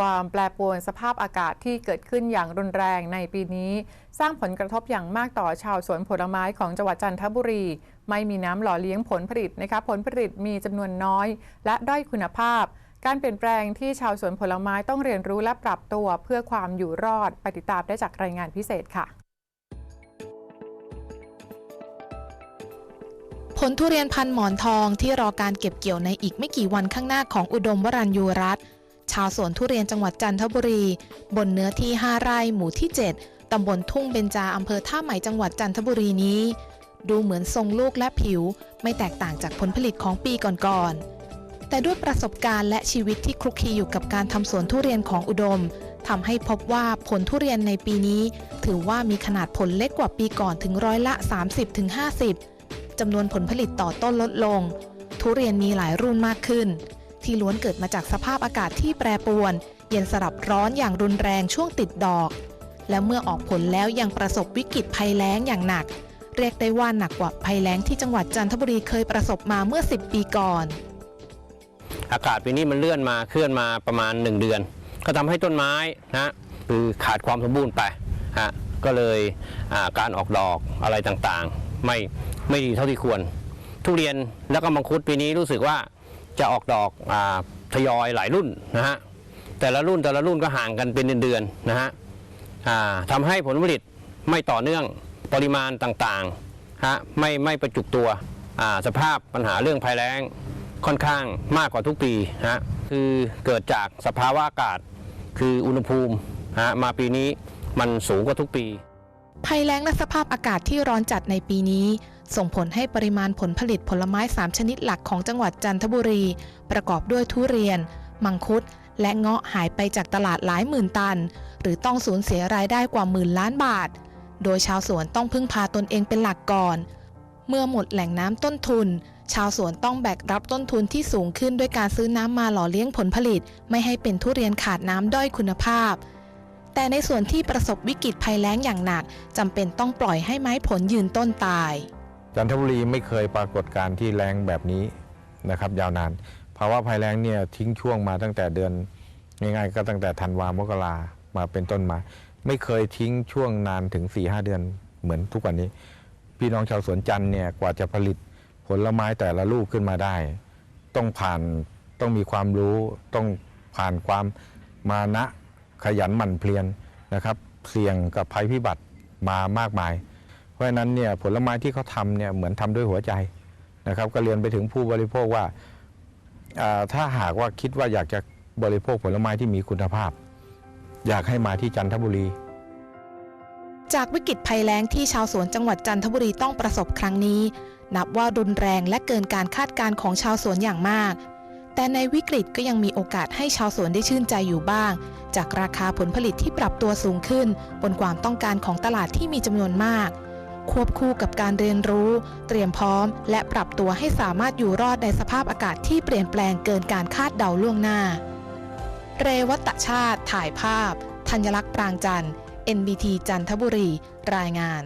ความแปรปรวนสภาพอากาศที่เกิดขึ้นอย่างรุนแรงในปีนี้ สร้างผลกระทบอย่างมากต่อชาวสวนผลไม้ของจังหวัดจันทบุรี ไม่มีน้ำหล่อเลี้ยงผลผลิตนะคะผลผลิตมีจำนวนน้อย และด้อยคุณภาพ การเปลี่ยนแปลงที่ชาวสวนผลไม้ต้องเรียนรู้และปรับตัวเพื่อความอยู่รอดไปติดตามได้จากรายงานพิเศษค่ะผลทุเรียนพันหมอนทองที่รอการเก็บเกี่ยวในอีกไม่กี่วันข้างหน้าของอุดมวรัญยูรัตน์ ชาวสวนทุเรียนจังหวัดจันทบุรี บนเนื้อที่ 5 ไร่หมู่ที่ 7 ตำบลทุ่งเบญจาอำเภอท่าใหม่จังหวัดจันทบุรีนี้ ดูเหมือนทรงลูกและผิว ไม่แตกต่างจากผลผลิตของปีก่อนๆ แต่ด้วยประสบการณ์และชีวิตที่คลุกคลีอยู่กับการทำสวนทุเรียนของอุดมทำให้พบว่าผลทุเรียนในปีนี้ ถือว่ามีขนาดผลเล็กกว่าปีก่อนถึงร้อยละ 30-50จำนวนผลผลิตต่อต้นลดลง ทุเรียนมีหลายรุ่นมากขึ้น ที่ล้วนเกิดมาจากสภาพอากาศที่แปรปรวน เย็นสลับร้อนอย่างรุนแรงช่วงติดดอก และเมื่อออกผลแล้วยังประสบวิกฤตภัยแล้งอย่างหนัก เรียกได้ว่าหนักกว่าภัยแล้งที่จังหวัดจันทบุรีเคยประสบมาเมื่อ 10 ปีก่อน อากาศปีนี้มันเลื่อนมาเคลื่อนมาประมาณ 1 เดือน ก็ทำให้ต้นไม้นะคือขาดความสมบูรณ์ไปฮะก็เลยการออกดอกอะไรต่างๆ ไม่ไม่ดีเท่าที่ควร ทุเรียนแล้วก็มังคุดปีนี้รู้สึกว่า จะออกดอกอทยอยหลายรุ่นนะฮะแต่ละรุ่นแต่ละรุ่นก็ห่างกันเป็นเดือนๆนะฮะทำให้ผลผลิตไม่ต่อเนื่องปริมาณต่างๆฮะไม่ไม่ประจุตัวสภาพปัญหาเรื่องภัยแล้งค่อนข้างมากกว่าทุกปีฮะคือเกิดจากสภาวะอากาศคืออุณหภูมิฮะมาปีนี้มันสูงกว่าทุกปี ภัยแล้งและสภาพอากาศที่ร้อนจัดในปีนี้ ส่งผลให้ปริมาณผลผลิตผลไม้ 3 ชนิดหลักของจังหวัดจันทบุรี ประกอบด้วยทุเรียน มังคุด และเงาะหายไปจากตลาดหลายหมื่นตัน หรือต้องสูญเสียรายได้กว่าหมื่นล้านบาท โดยชาวสวนต้องพึ่งพาตนเองเป็นหลักก่อน เมื่อหมดแหล่งน้ำต้นทุน ชาวสวนต้องแบกรับต้นทุนที่สูงขึ้นด้วยการซื้อน้ำมาหล่อเลี้ยงผลผลิต ไม่ให้เป็นทุเรียนขาดน้ำด้อยคุณภาพแต่ในส่วนที่ประสบวิกฤตภัยแล้งอย่างหนักจำเป็นต้องปล่อยให้ไม้ผลยืนต้นตาย จันทบุรีไม่เคยปรากฏการณ์ที่แรงแบบนี้นะครับยาวนานภาวะภัยแล้งเนี่ยทิ้งช่วงมาตั้งแต่เดือนง่ายๆก็ตั้งแต่ธันวามกรามาเป็นต้นมา ไม่เคยทิ้งช่วงนานถึง4ีหเดือนเหมือนทุกวันนี้ พี่น้องชาวสวนจันทร์เนี่ยกว่าจะผลิตผลไม้แต่ละลูกขึ้นมาได้ ต้องผ่านต้องมีความรู้ ต้องผ่านความมานะขยันหมั่นเพียรนะครับ เสี่ยงกับภัยพิบัติมามากมาย ราะฉะนั้นเนี่ยผลไม้ที่เขาทำเนี่ยเหมือนทำด้วยหัวใจนะครับ ก็เรียนไปถึงผู้บริโภคว่าอ่าถ้าหากว่าคิดว่าอยากจะบริโภคผลไม้ที่มีคุณภาพ อยากให้มาที่จันทบุรี จากวิกฤตภัยแล้งที่ชาวสวนจังหวัดจันทบุรีต้องประสบครั้งนี้ นับว่ารุนแรงและเกินการคาดการณ์ของชาวสวนอย่างมาก แต่ในวิกฤตก็ยังมีโอกาสให้ชาวสวนได้ชื่นใจอยู่บ้าง จากราคาผลผลิตที่ปรับตัวสูงขึ้น บนความต้องการของตลาดที่มีจำนวนมาก ควบคู่กับการเรียนรู้ เตรียมพร้อม และปรับตัวให้สามารถอยู่รอดในสภาพอากาศที่เปลี่ยนแปลงเกินการคาดเดาล่วงหน้า เรวัตชาติถ่ายภาพ ธัญลักษณ์ปรางจันทร์ NBT จันทบุรี รายงาน